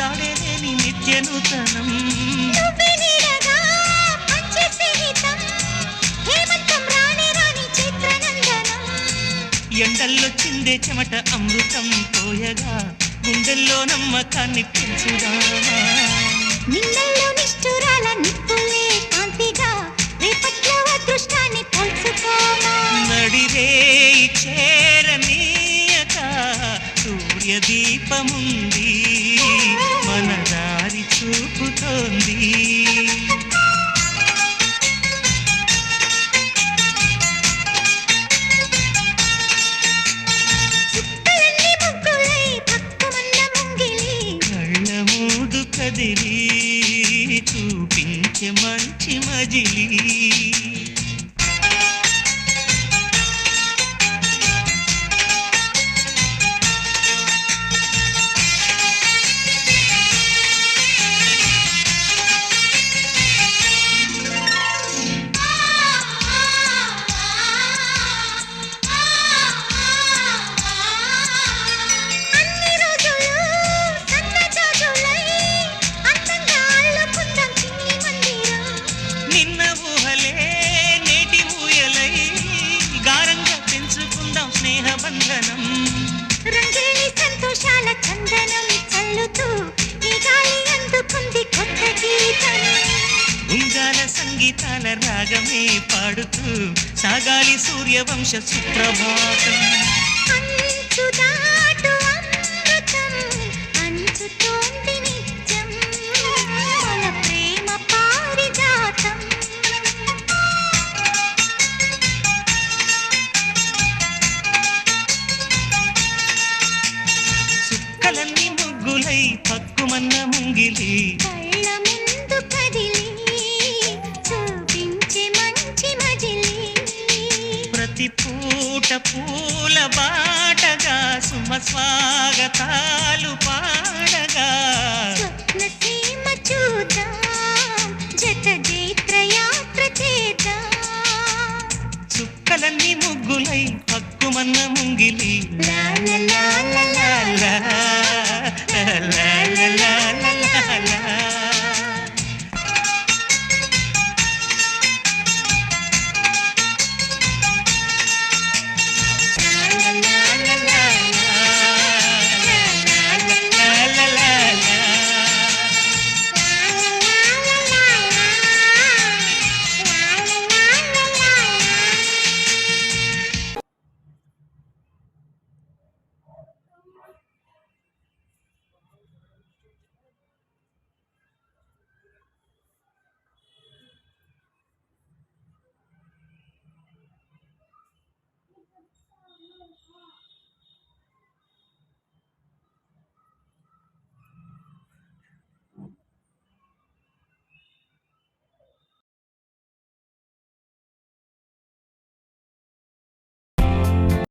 రాణి చైత్రనందనం. ఎండల్లో చిందే చెమట అమృతం పోయగా గుండెల్లో నమ్మకాన్ని పెంచుదామా? నిన్నల్లో నిష్ఠురాల నిప్పులే కాంతిగా రేపట్లో అదృష్టాన్ని మూదు చూపించే మంచి మజిలీ. సంగీతాల రాగమే పాడుతూ సాగాలి సూర్యవంశ సుప్రభాతం. చుక్కలన్నీ ముగ్గులై పక్కుమన్న ముంగిలి ప్రతి పూట పూల బాటగా సుమ స్వాగతాలు పాడగా. చూద్దాం జత చేద్దాం. చుక్కలన్నీ ముగ్గులై పక్కుమన్న ముంగిలి. లా లా లా లా లా లా.